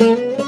Müzik